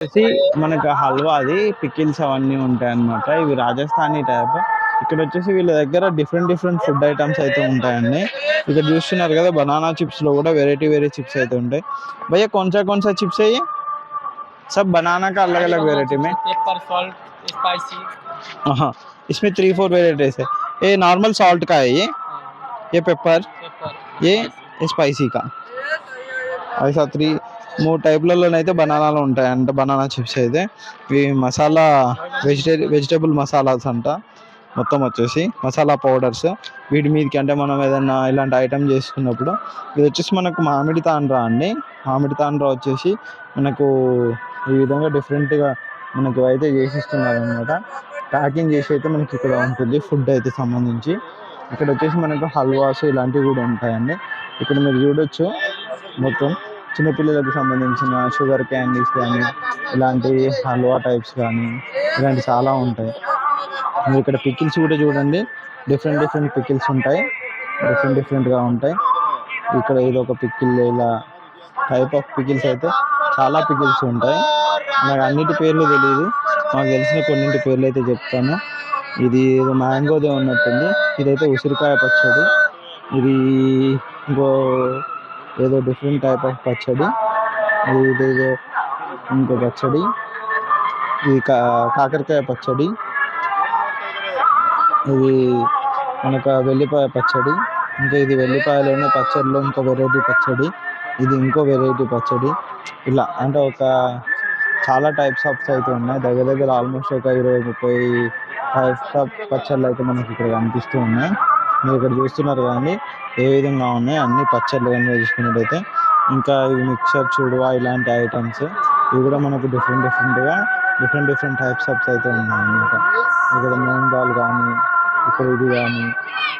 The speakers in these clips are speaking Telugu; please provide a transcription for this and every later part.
వచ్చేసి మనకు హల్వా అది పికిల్స్ అవన్నీ ఉంటాయి అన్నమాట ఇవి రాజస్థానీ టైప్ ఇక్కడ వచ్చేసి వీళ్ళ దగ్గర డిఫరెంట్ డిఫరెంట్ ఫుడ్ ఐటమ్స్ అయితే ఉంటాయండి ఇక్కడ చూస్తున్నారు కదా బనానా చిప్స్ లో కూడా వెరైటీ వెరైటీ చిప్స్ అయితే ఉంటాయి భయ్యా కొంచెం కొంచెం చిప్స్ అయ్యి सब बनाना का अलग अलग वेराइटी में पेपर सॉल्ट स्पाइसी हाँ इसमें थ्री फोर वेराइटीज है ये नॉर्मल सॉल्ट का है ये ये पेपर पेपर ये స్పైసీ కా ఐసా త్రీ మూడు టైప్లలోనైతే బనానాలు ఉంటాయి బనానా చిప్స్ అయితే. ఇవి మసాలా వెజిటే వెజిటేబుల్ మసాలాస్ అంట. మొత్తం వచ్చేసి మసాలా పౌడర్స్. వీటి మీదకి అంటే మనం ఏదైనా ఇలాంటి ఐటమ్ చేసుకున్నప్పుడు ఇది వచ్చేసి మనకు మామిడి తాండ్రా అండి. మామిడి తాండ్రా వచ్చేసి మనకు ఈ విధంగా డిఫరెంట్గా మనకు అయితే చేసిస్తున్నారు అనమాట ప్యాకింగ్ చేసి అయితే మనకి ఇక్కడ ఉంటుంది ఫుడ్ అయితే సంబంధించి. ఇక్కడ వచ్చేసి మనకు హల్వాస్ ఇలాంటివి కూడా ఉంటాయండి. ఇక్కడ మీరు చూడొచ్చు మొత్తం. చిన్నపిల్లలకు సంబంధించిన షుగర్ క్యాండీస్ కానీ ఇలాంటి హల్వా టైప్స్ కానీ ఇలాంటి చాలా ఉంటాయి. మీరు ఇక్కడ పికిల్స్ కూడా చూడండి. డిఫరెంట్ డిఫరెంట్ పికిల్స్ ఉంటాయి. డిఫరెంట్ డిఫరెంట్గా ఉంటాయి. ఇక్కడ ఇది ఒక పికిల్ ఇలా టైప్ ఆఫ్ పికిల్స్ అయితే చాలా పికిల్స్ ఉంటాయి. నాకు అన్నిటి పేర్లు తెలియదు నాకు తెలిసిన కొన్నింటి పేర్లు అయితే చెప్తాను. ఇది ఏదో మ్యాంగోదే ఉన్నట్టుంది. ఇదైతే ఉసిరికాయ పచ్చడి. ఇది ఇంకో ఏదో డిఫరెంట్ టైప్ ఆఫ్ పచ్చడి. ఇదేదో ఇంకో పచ్చడి. ఇది కాకరకాయ పచ్చడి. ఇది మనకు వెల్లిపాయ పచ్చడి. ఇంకా ఇది వెల్లిపాయలోనే పచ్చడిలో ఇంకో వెరైటీ పచ్చడి. ఇది ఇంకో వెరైటీ పచ్చడి. ఇలా అంటే ఒక చాలా టైప్స్ ఆఫ్ అయితే ఉన్నాయి. దగ్గర దగ్గర ఆల్మోస్ట్ ఒక ఇరవై ముప్పై టైప్స్ ఆఫ్ పచ్చళ్ళు అయితే మనకి ఇక్కడ కనిపిస్తూ ఉన్నాయి. మీరు ఇక్కడ చూస్తున్నారు కానీ ఏ విధంగా ఉన్నాయి? అన్ని పచ్చళ్ళు కనుక చూసుకున్నట్టయితే. ఇంకా ఇవి మిక్సర్ చూడవా ఇలాంటి ఐటమ్స్ ఇవి కూడా మనకు డిఫరెంట్ డిఫరెంట్గా డిఫరెంట్ డిఫరెంట్ టైప్స్ ఆఫ్ అయితే ఉన్నాయన్నమాట ఇక్కడ మూంగ్ దాల్ కానీ ఇక్కడ ఇది కానీ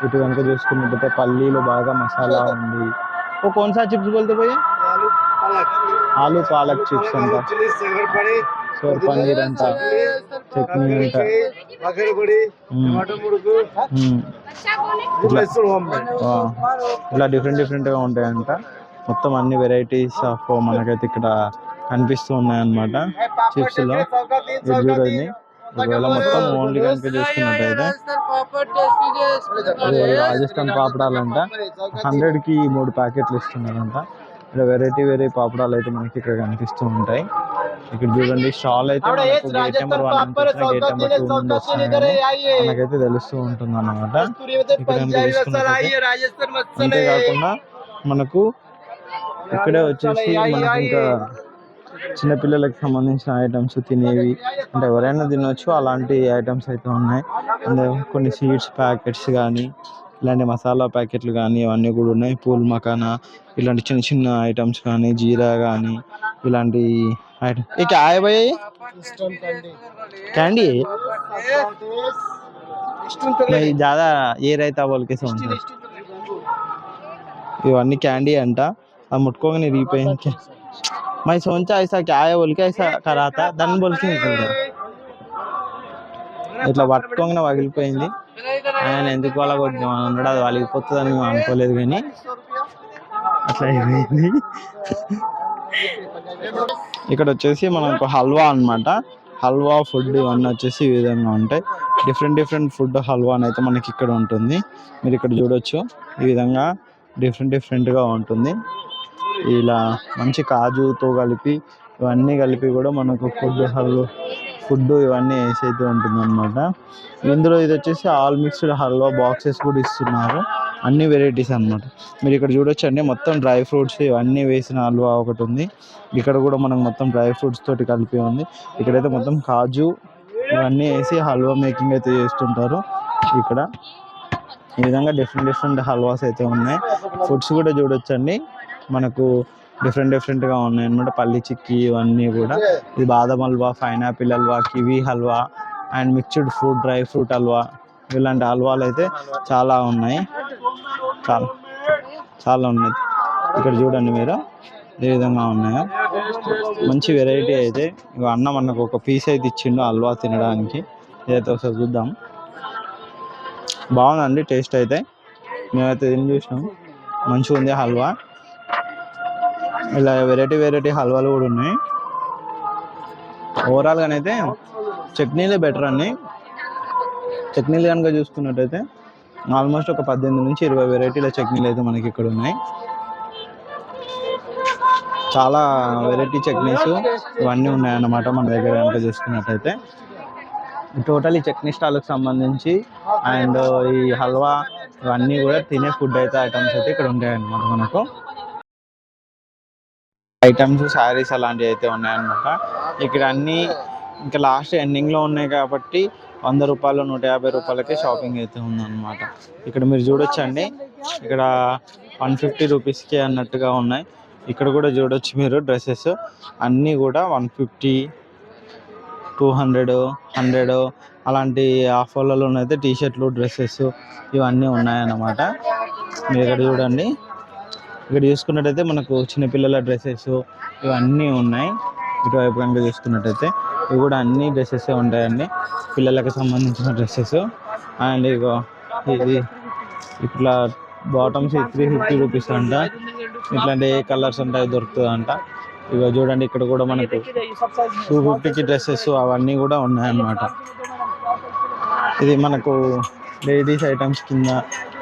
ఇటు కనుక చూసుకున్నట్టయితే పల్లీలు బాగా మసాలా ఉంది. ఓ కొన్సా చిప్స్ బోల్తే పోయి? ఆలు పాలక్. చిప్స్ అంట. సోర్ పన్నీర్ అంట. చట్నీ అంట ఇలా డిఫరెంట్గా ఉంటాయంట. మొత్తం అన్ని వెరైటీస్ ఆఫ్ మనకైతే ఇక్కడ కనిపిస్తూ ఉన్నాయన్నమాట చిప్స్లో చూడండి ఒకవేళ మొత్తం ఓన్లీ కనుక చూసుకున్నట్టయితే రాజస్థాన్ పాపడాలంట. హండ్రెడ్కి మూడు ప్యాకెట్లు ఇస్తున్నారంట. ఇక్కడ వెరైటీ వెరైటీ పాపడాలు అయితే మనకి ఇక్కడ కనిపిస్తూ ఉంటాయి. ఇక్కడ చూడండి స్టాల్ అయితే gate number one gate number two మనకైతే తెలుస్తూ ఉంటుంది అనమాట అంతేకాకుండా మనకు ఇక్కడే వచ్చేసి మనకి ఇంకా చిన్నపిల్లలకు సంబంధించిన ఐటమ్స్ తినేవి. అంటే ఎవరైనా తినొచ్చు అలాంటి ఐటమ్స్ అయితే ఉన్నాయి. అంటే కొన్ని సీడ్స్ ప్యాకెట్స్ కానీ ఇలాంటి మసాలా ప్యాకెట్లు కానీ ఇవన్నీ కూడా ఉన్నాయి. పూల్ మకానా ఇలాంటి చిన్న చిన్న ఐటమ్స్ కానీ జీరా కానీ ఇలాంటి ఐటమ్ ఏ క్యా है भैया ये कैंडी है ये? नहीं ज़्यादा ये रहता बोल के समझ ఇవన్నీ క్యాండీ అంట అది ముట్టుకోగానే రీపోయింది మై సోంచా ఐసా క్యా है बोल के ऐसा करा था దాన్ని బోల్కి ఇట్లా పట్టుకోగానే పగిలిపోయింది ఆయన ఎందుకు వాళ్ళ కొట్టి అన్నాడు అది వలిగిపోతుందని మేము అనుకోలేదు కానీ అట్లా అయిపోయింది ఇక్కడ వచ్చేసి మనకు హల్వా అన్నమాట. హల్వా ఫుడ్ ఇవన్నీ వచ్చేసి ఈ విధంగా ఉంటాయి. డిఫరెంట్ డిఫరెంట్ ఫుడ్ హల్వా అని అయితే మనకి ఇక్కడ ఉంటుంది. మీరు ఇక్కడ చూడొచ్చు. ఈ విధంగా డిఫరెంట్ డిఫరెంట్గా ఉంటుంది. ఇలా మంచి కాజుతో కలిపి ఇవన్నీ కలిపి కూడా మనకు ఫుడ్ హల్వా ఫుడ్ ఇవన్నీ వేసి అయితే ఉంటుంది అనమాట ఇందులో ఇది వచ్చేసి ఆల్ మిక్స్డ్ హల్వా బాక్సెస్ కూడా ఇస్తున్నారు. అన్ని వెరైటీస్ అన్నమాట. మీరు ఇక్కడ చూడొచ్చు అండి మొత్తం డ్రై ఫ్రూట్స్ ఇవన్నీ వేసిన హల్వా ఒకటి ఉంది. ఇక్కడ కూడా మనకు మొత్తం డ్రై ఫ్రూట్స్ తోటి కలిపి ఉంది. ఇక్కడైతే మొత్తం కాజు ఇవన్నీ వేసి హల్వా మేకింగ్ అయితే చేస్తుంటారు ఇక్కడ. ఈ విధంగా డిఫరెంట్ డిఫరెంట్ హల్వాస్ అయితే ఉన్నాయి. ఫుడ్స్ కూడా చూడొచ్చండి మనకు డిఫరెంట్ డిఫరెంట్గా ఉన్నాయి అనమాట పల్లి చిక్కీ ఇవన్నీ కూడా. ఇది బాదం halwa pineapple halwa kiwi halwa and mixed fruit dry fruit halwa. ఇలాంటి హల్వాలు అయితే చాలా ఉన్నాయి. చాలా చాలా ఉన్నాయి. ఇక్కడ చూడండి మీరు ఏ విధంగా ఉన్నాయో. మంచి వెరైటీ అయితే ఇక అన్న మనకు ఒక పీస్ అయితే ఇచ్చిండు హల్వా తినడానికి. ఇదైతే ఒకసారి చూద్దాం. బాగుందండి టేస్ట్ అయితే. మేమైతే తిని చూసినాం? మంచిగా ఉంది హల్వా. ఇలా వెరైటీ వెరైటీ హల్వాలు కూడా ఉన్నాయి. ఓవరాల్గానైతే చట్నీలే బెటర్ అండి. చట్నీలు కనుక చూసుకున్నట్టయితే ఆల్మోస్ట్ ఒక పద్దెనిమిది నుంచి ఇరవై వెరైటీల చట్నీలు అయితే మనకి ఇక్కడ ఉన్నాయి. చాలా వెరైటీ చట్నీస్ ఇవన్నీ ఉన్నాయన్నమాట మన దగ్గర కనుక చూసుకున్నట్టయితే. టోటల్ ఈ చట్నీ స్టాల్కి సంబంధించి అండ్ ఈ హల్వా ఇవన్నీ కూడా తినే ఫుడ్ అయితే ఐటమ్స్ అయితే ఇక్కడ ఉంటాయన్నమాట మనకు. ఐటమ్స్ శారీస్ అలాంటివి అయితే ఉన్నాయన్నమాట. ఇక్కడ అన్ని ఇంకా లాస్ట్ ఎండింగ్లో ఉన్నాయి కాబట్టి వంద రూపాయలు నూట యాభై రూపాయలకే షాపింగ్ అయితే ఉందన్నమాట. ఇక్కడ మీరు చూడొచ్చండి. ఇక్కడ వన్ ఫిఫ్టీ రూపీస్కి అన్నట్టుగా ఉన్నాయి. ఇక్కడ కూడా చూడొచ్చు మీరు డ్రెస్సెస్. అన్నీ కూడా one fifty two hundred hundred అలాంటి ఆఫర్లలో అయితే టీ షర్ట్లు డ్రెస్సెస్ ఇవన్నీ ఉన్నాయన్నమాట. మీరు ఇక్కడ చూడండి. ఇక్కడ చూసుకున్నట్టయితే మనకు చిన్నపిల్లల డ్రెస్సెస్ ఇవన్నీ ఉన్నాయి. ఇటువైపు కనుక చూసుకున్నట్టయితే. ఇవి కూడా అన్ని డ్రెస్సెస్ ఉంటాయండి. పిల్లలకు సంబంధించిన డ్రెస్సెస్. అండ్ ఇగో ఇది ఇట్లా బాటమ్స్ త్రీ ఫిఫ్టీ రూపీస్ అంట. ఇట్లాంటి ఏ కలర్స్ ఉంటాయి దొరుకుతుంది అంట ఇగో చూడండి ఇక్కడ కూడా మనకు టూ ఫిఫ్టీకి డ్రెస్సెస్ అవన్నీ కూడా ఉన్నాయన్నమాట. ఇది మనకు లేడీస్ ఐటమ్స్ కింద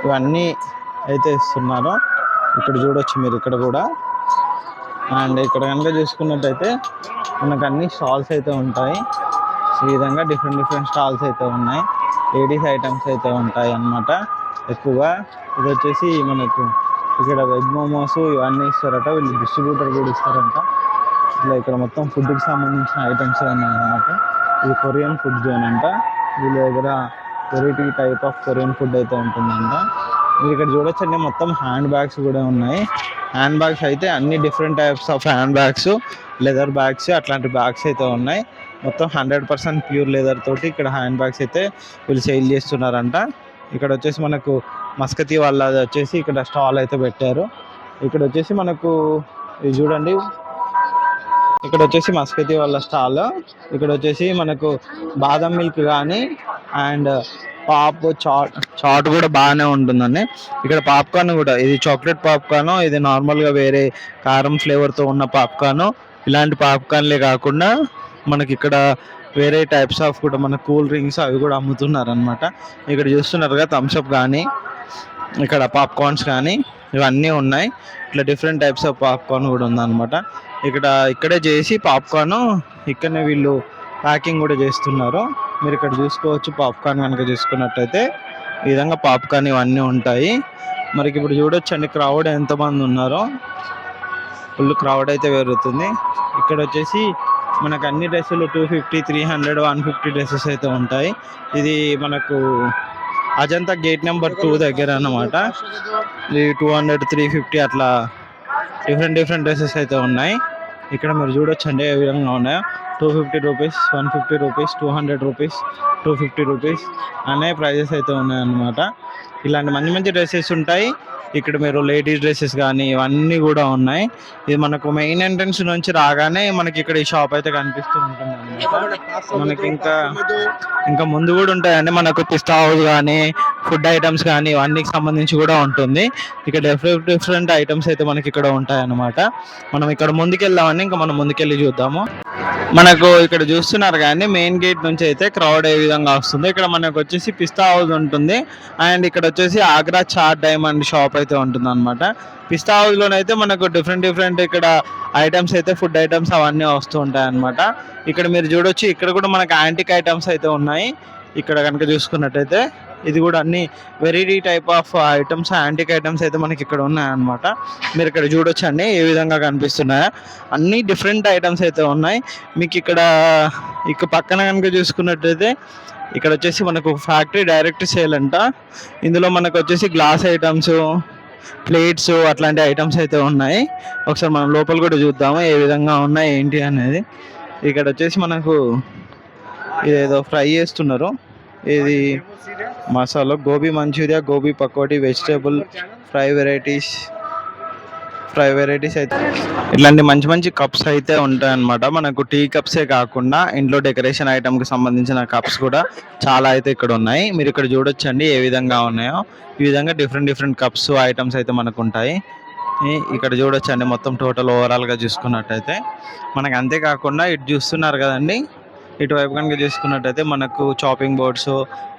ఇవన్నీ అయితే ఇస్తున్నారు. ఇక్కడ చూడొచ్చు మీరు ఇక్కడ కూడా. అండ్ ఇక్కడ కనుక చూసుకున్నట్టయితే మనకు అన్ని స్టాల్స్ అయితే ఉంటాయి. ఈ విధంగా డిఫరెంట్ డిఫరెంట్ స్టాల్స్ అయితే ఉన్నాయి. లేడీస్ ఐటమ్స్ అయితే ఉంటాయి అన్నమాట. ఎక్కువగా ఇది వచ్చేసి మనకు ఇక్కడ వెజ్ మోమోస్ ఇవన్నీ ఇస్తారట. వీళ్ళు డిస్ట్రిబ్యూటర్ కూడా ఇస్తారంట. ఇట్లా ఇక్కడ మొత్తం ఫుడ్కి సంబంధించిన ఐటమ్స్ ఉన్నాయన్నమాట ఇది కొరియన్ ఫుడ్ జోన్ అంట. వీళ్ళ దగ్గర variety type of Korean food అయితే ఉంటుందంట. మీరు ఇక్కడ చూడొచ్చండి మొత్తం హ్యాండ్ బ్యాగ్స్ కూడా ఉన్నాయి. హ్యాండ్ బ్యాగ్స్ అయితే అన్ని different types of hand bags leather bags అట్లాంటి బ్యాగ్స్ అయితే ఉన్నాయి. మొత్తం హండ్రెడ్ పర్సెంట్ ప్యూర్ లెదర్ తోటి ఇక్కడ హ్యాండ్ బ్యాగ్స్ అయితే వీళ్ళు సేల్ చేస్తున్నారంట. ఇక్కడ వచ్చేసి మనకు మస్కతి వాళ్ళ వచ్చేసి ఇక్కడ స్టాల్ అయితే పెట్టారు. ఇక్కడ వచ్చేసి మనకు ఇది చూడండి. ఇక్కడ వచ్చేసి మస్కతి వాళ్ళ స్టాల్ ఇక్కడ వచ్చేసి మనకు బాదం మిల్క్ కానీ అండ్ పాప్ చాట్. చాట్ కూడా బాగానే ఉంటుందండి. ఇక్కడ పాప్కార్న్ కూడా ఇది చాక్లెట్ పాప్కార్న్ ఇది నార్మల్గా వేరే కారం ఫ్లేవర్తో ఉన్న పాప్కార్న్ ఇలాంటి పాప్కార్న్లే కాకుండా మనకి ఇక్కడ వేరే టైప్స్ ఆఫ్ కూడా మన కూల్ డ్రింక్స్ అవి కూడా అమ్ముతున్నారు అనమాట ఇక్కడ చూస్తున్నారుగా థమ్స్అప్ కానీ ఇక్కడ పాప్కార్న్స్ కానీ ఇవన్నీ ఉన్నాయి. ఇట్లా డిఫరెంట్ టైప్స్ ఆఫ్ పాప్కార్న్ కూడా ఉందన్నమాట. ఇక్కడ ఇక్కడే చేసి పాప్కార్న్ ఇక్కడనే వీళ్ళు ప్యాకింగ్ కూడా చేస్తున్నారు. మీరు ఇక్కడ చూసుకోవచ్చు. పాప్కార్న్ కనుక చూసుకున్నట్టయితే ఈ విధంగా పాప్కార్న్ ఇవన్నీ ఉంటాయి. మరి ఇప్పుడు చూడొచ్చండి క్రౌడ్ ఎంతమంది ఉన్నారో. ఫుల్ క్రౌడ్ అయితే పెరుగుతుంది. ఇక్కడ వచ్చేసి మనకు అన్ని డ్రెస్సులు two fifty three hundred one fifty dresses అయితే ఉంటాయి. ఇది మనకు అజంతా గేట్ నెంబర్ టూ దగ్గర అన్నమాట. ఇది టూ హండ్రెడ్ త్రీ ఫిఫ్టీ అట్లా డిఫరెంట్ డిఫరెంట్ డ్రెస్సెస్ అయితే ఉన్నాయి. ఇక్కడ మీరు చూడొచ్చండి ఏ విధంగా ఉన్నాయో. Two fifty rupees one fifty rupees two hundred rupees two fifty rupees అనే ప్రైజెస్ అయితే ఉన్నాయన్నమాట. ఇలాంటి మంచి మంచి డ్రెస్సెస్ ఉంటాయి. ఇక్కడ మీరు లేడీస్ డ్రెస్సెస్ కానీ ఇవన్నీ కూడా ఉన్నాయి. ఇది మనకు మెయిన్ ఎంట్రన్స్ నుంచి రాగానే మనకి ఇక్కడ ఈ షాప్ అయితే కనిపిస్తూ ఉంటుంది అన్నమాట మనకి ఇంకా ఇంకా ముందు కూడా ఉంటాయండి. మనకు పిస్తా హౌస్ కానీ ఫుడ్ ఐటమ్స్ కానీ ఇవన్నీ సంబంధించి కూడా ఉంటుంది. ఇక్కడ డిఫరెంట్ డిఫరెంట్ ఐటమ్స్ అయితే మనకి ఇక్కడ ఉంటాయన్నమాట. మనం ఇక్కడ ముందుకెళ్దామని ఇంకా మనం ముందుకెళ్ళి చూద్దాము. మనకు ఇక్కడ చూస్తున్నారు కానీ మెయిన్ గేట్ నుంచి అయితే క్రౌడ్ ఏ విధంగా వస్తుంది. ఇక్కడ మనకు వచ్చేసి పిస్తా హౌస్ ఉంటుంది. అండ్ ఇక్కడ వచ్చేసి ఆగ్రా చాట్ డైమండ్ షాప్ అయితే ఉంటుంది అనమాట పిస్తా హౌస్లోనైతే మనకు డిఫరెంట్ డిఫరెంట్ ఇక్కడ ఐటమ్స్ అయితే ఫుడ్ ఐటమ్స్ అవన్నీ వస్తూ ఉంటాయి అనమాట ఇక్కడ మీరు చూడొచ్చు ఇక్కడ కూడా మనకు యాంటిక్ ఐటమ్స్ అయితే ఉన్నాయి. ఇక్కడ కనుక చూసుకున్నట్టయితే ఇది కూడా అన్ని variety type of items antique items అయితే మనకి ఇక్కడ ఉన్నాయన్నమాట. మీరు ఇక్కడ చూడొచ్చు అండి ఏ విధంగా కనిపిస్తున్నాయో. అన్ని డిఫరెంట్ ఐటమ్స్ అయితే ఉన్నాయి. మీకు ఇక్కడ ఇక పక్కన కనుక చూసుకున్నట్టయితే ఇక్కడ వచ్చేసి మనకు ఫ్యాక్టరీ డైరెక్ట్ సేల్ అంట. ఇందులో మనకు వచ్చేసి గ్లాస్ ఐటమ్స్ ప్లేట్స్ అట్లాంటి ఐటమ్స్ అయితే ఉన్నాయి. ఒకసారి మనం లోపల కూడా చూద్దాము ఏ విధంగా ఉన్నాయి ఏంటి అనేది. ఇక్కడ వచ్చేసి మనకు ఇదేదో ఫ్రై చేస్తున్నారు. ఇది masala. Gobi manchurian gobi pakodi vegetable fry varieties fry varieties అయితే ఇట్లాంటి మంచి మంచి కప్స్ అయితే ఉంటాయి అన్నమాట మనకు టీ కప్సే కాకుండా ఇంట్లో డెకరేషన్ ఐటమ్కి సంబంధించిన కప్స్ కూడా చాలా అయితే ఇక్కడ ఉన్నాయి. మీరు ఇక్కడ చూడొచ్చండి ఏ విధంగా ఉన్నాయో. ఈ విధంగా డిఫరెంట్ డిఫరెంట్ కప్స్ ఐటమ్స్ అయితే మనకు ఉంటాయి. ఇక్కడ చూడొచ్చండి మొత్తం టోటల్ ఓవరాల్గా చూసుకున్నట్టయితే. మనకు అంతేకాకుండా ఇటు చూస్తున్నారు కదండి. ఇటువైపు కనుక చూసుకున్నట్టయితే మనకు చాపింగ్ బోర్డ్స్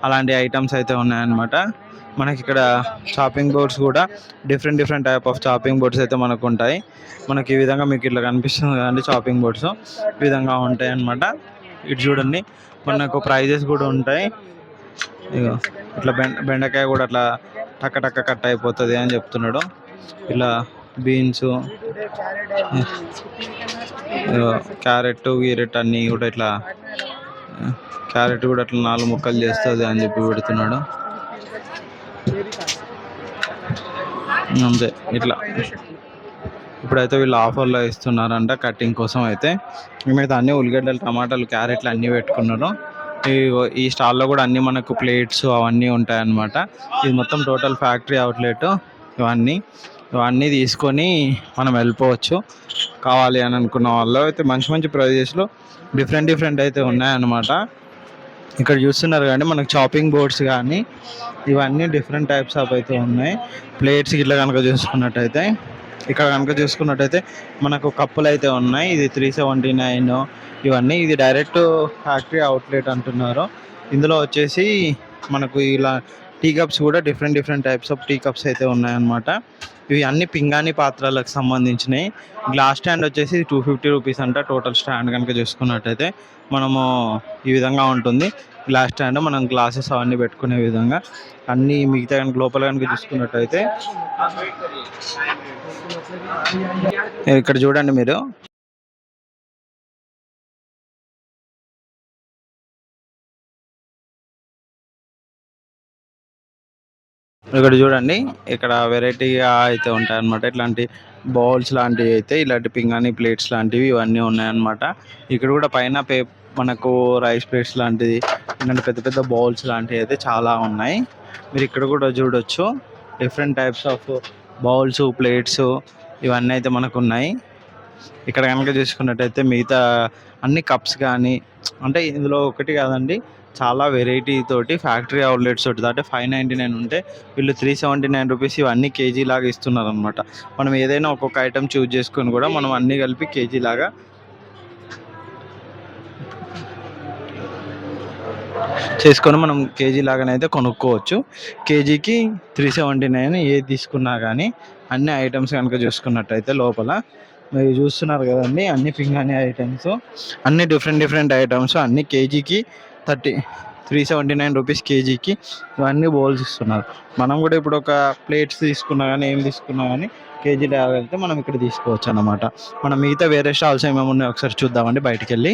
అలాంటి ఐటమ్స్ అయితే ఉన్నాయన్నమాట. మనకి ఇక్కడ చాపింగ్ బోర్డ్స్ కూడా different different type of chopping boards అయితే మనకు ఉంటాయి మనకి ఈ విధంగా మీకు ఇట్లా కనిపిస్తుంది కదండి చాపింగ్ బోర్డ్స్ ఈ విధంగా ఉంటాయి అన్నమాట ఇటు చూడండి మనకు ప్రైజెస్ కూడా ఉంటాయి. ఇగో ఇట్లా బెండ బెండకాయ కూడా అట్లా టక్క టక్క కట్ అయిపోతుంది అని చెప్తున్నాడు. ఇలా బీన్స్ క్యారెట్ గీరెట్ అన్నీ కూడా ఇట్లా క్యారెట్ కూడా అట్లా నాలుగు ముక్కలు చేస్తుంది అని చెప్పి పెడుతున్నాడు. అంతే ఇట్లా. ఇప్పుడైతే వీళ్ళు ఆఫర్లో ఇస్తున్నారంట కటింగ్ కోసం అయితే. మేమైతే అన్ని ఉల్లిగడ్డలు టమాటాలు క్యారెట్లు అన్నీ పెట్టుకున్నారు ఈ ఈ స్టాల్లో కూడా అన్నీ మనకు ప్లేట్స్ అవన్నీ ఉంటాయన్నమాట. ఇది మొత్తం టోటల్ ఫ్యాక్టరీ అవుట్లెట్ ఇవన్నీ. ఇవన్నీ తీసుకొని మనం వెళ్ళిపోవచ్చు. కావాలి అని అనుకున్న వాళ్ళు అయితే మంచి మంచి ప్రైజెస్లో డిఫరెంట్ డిఫరెంట్ అయితే ఉన్నాయన్నమాట. ఇక్కడ చూస్తున్నారు కానీ మనకు చాపింగ్ బోర్డ్స్ కానీ ఇవన్నీ డిఫరెంట్ టైప్స్ ఆఫ్ అయితే ఉన్నాయి. ప్లేట్స్ ఇట్లా కనుక చూసుకున్నట్టయితే ఇక్కడ కనుక చూసుకున్నట్టయితే మనకు కప్పులు అయితే ఉన్నాయి. ఇది త్రీ సెవెంటీ నైన్ ఇవన్నీ. ఇది డైరెక్ట్ ఫ్యాక్టరీ అవుట్లెట్ అంటున్నారు. ఇందులో వచ్చేసి మనకు ఇలా టీ కప్స్ కూడా different different types of tea cups అయితే ఉన్నాయన్నమాట. ఇవి అన్ని పింగాణి పాత్రలకు సంబంధించినవి గ్లాస్ స్టాండ్ వచ్చేసి టూ ఫిఫ్టీ రూపీస్ అంట టోటల్ స్టాండ్ కనుక చూసుకున్నట్టయితే మనము ఈ విధంగా ఉంటుంది. గ్లాస్ స్టాండ్ మనం గ్లాసెస్ అవన్నీ పెట్టుకునే విధంగా. అన్ని మిగతా కనుక లోపల కనుక చూసుకున్నట్టయితే. ఇక్కడ చూడండి మీరు. ఇక్కడ చూడండి ఇక్కడ వెరైటీగా అయితే ఉంటాయి అన్నమాట ఇట్లాంటి బౌల్స్ లాంటివి అయితే ఇలాంటి పింగాణి ప్లేట్స్ లాంటివి ఇవన్నీ ఉన్నాయన్నమాట. ఇక్కడ కూడా పైన పే మనకు రైస్ ప్లేట్స్ లాంటిది ఇలాంటి పెద్ద పెద్ద బౌల్స్ లాంటివి అయితే చాలా ఉన్నాయి. మీరు ఇక్కడ కూడా చూడొచ్చు. Different types of bowls plates ఇవన్నీ అయితే మనకు ఉన్నాయి. ఇక్కడ కనుక చూసుకున్నట్టయితే మిగతా అన్ని కప్స్ కానీ అంటే ఇందులో ఒకటి కాదండి చాలా వెరైటీ తోటి ఫ్యాక్టరీ అవుట్లెట్స్ తోటి అంటే ఫైవ్ నైంటీ నైన్ ఉంటే వీళ్ళు త్రీ సెవెంటీ నైన్ రూపీస్ ఇవన్నీ కేజీ లాగా ఇస్తున్నారు అనమాట మనం ఏదైనా ఒక్కొక్క ఐటెం చూస్ చేసుకొని కూడా మనం అన్నీ కలిపి కేజీ లాగా చేసుకొని మనం కేజీ లాగానైతే కొనుక్కోవచ్చు. కేజీకి త్రీ సెవెంటీ నైన్ ఏది తీసుకున్నా కానీ అన్ని ఐటమ్స్ కనుక చూసుకున్నట్టయితే లోపల మీరు చూస్తున్నారు కదండి అన్ని పింగాణి ఐటమ్స్ అన్ని డిఫరెంట్ డిఫరెంట్ ఐటమ్స్ అన్ని కేజీకి thirty three seventy nine rupees కేజీకి ఇవన్నీ బౌల్స్ ఇస్తున్నారు. మనం కూడా ఇప్పుడు ఒక ప్లేట్స్ తీసుకున్నా కానీ ఏం తీసుకున్నా కానీ కేజీ వెళ్తే మనం ఇక్కడ తీసుకోవచ్చు అన్నమాట. మనం మిగతా వేరే స్టాల్స్ ఏమేమి ఉన్నాయో ఒకసారి చూద్దామండి బయటకెళ్ళి. వెళ్ళి